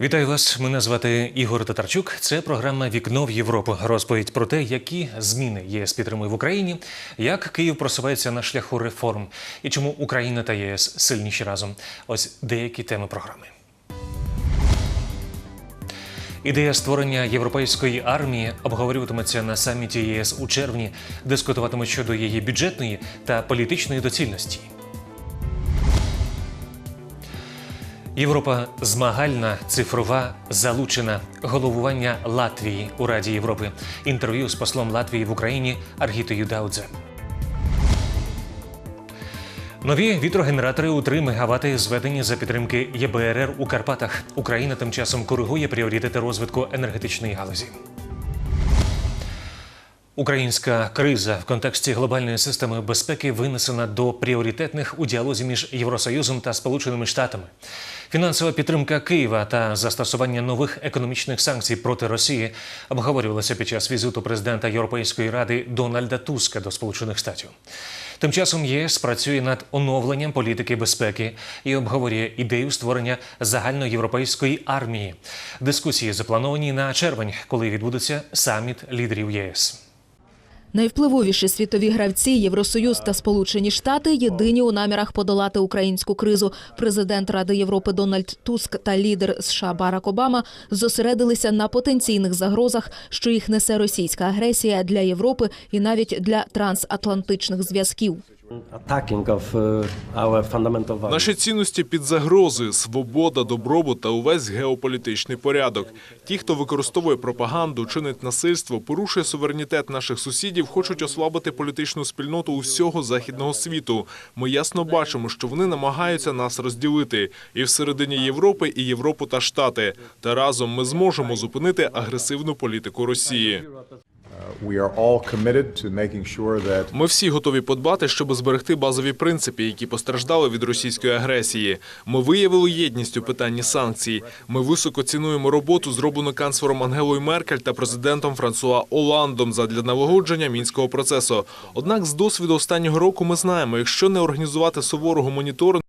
Вітаю вас. Мене звати Ігор Татарчук. Це програма Вікно в Європу. Розповідь про те, які зміни ЄС підтримує в Україні, як Київ просувається на шляху реформ і чому Україна та ЄС сильніші разом. Ось деякі теми програми. Ідея створення європейської армії обговорюватиметься на саміті ЄС у червні, дискутуватимуть щодо її бюджетної та політичної доцільності. Європа змагальна, цифрова, залучена. Головування Латвії у Раді Європи. Інтерв'ю з послом Латвії в Україні Аргітою Даудзе. Нові вітрогенератори у 3 МВт зведені за підтримки ЄБРР у Карпатах. Україна тим часом коригує пріоритети розвитку енергетичної галузі. Українська криза в контексті глобальної системи безпеки винесена до пріоритетних у діалозі між Євросоюзом та Сполученими Штатами. Фінансова підтримка Києва та застосування нових економічних санкцій проти Росії обговорювалася під час візиту президента Європейської ради Дональда Туска до Сполучених Штатів. Тим часом ЄС працює над оновленням політики безпеки і обговорює ідею створення загальноєвропейської армії. Дискусії заплановані на червень, коли відбудеться саміт лідерів ЄС. Найвпливовіші світові гравці Євросоюз та Сполучені Штати єдині у намірах подолати українську кризу. Президент Ради Європи Дональд Туск та лідер США Барак Обама зосередилися на потенційних загрозах, що їх несе російська агресія для Європи і навіть для трансатлантичних зв'язків. Uh. Наші цінності під загрозою, свобода, добробут та увесь геополітичний порядок. Ті, хто використовує пропаганду, чинить насильство, порушує суверенітет наших сусідів, хочуть ослабити політичну спільноту усього західного світу. Ми ясно бачимо, що вони намагаються нас розділити і всередині Європи, і Європу та Штати. Та разом ми зможемо зупинити агресивну політику Росії. Ми всі готові подбати, щоб зберегти базові принципи, які постраждали від російської агресії. Ми виявили єдність у питанні санкцій. Ми високо цінуємо роботу, зроблену канцлером Ангелою Меркель та президентом Франсуа Оландом задля налагодження мінського процесу. Однак, з досвіду останнього року ми знаємо, якщо не організувати суворого моніторингу,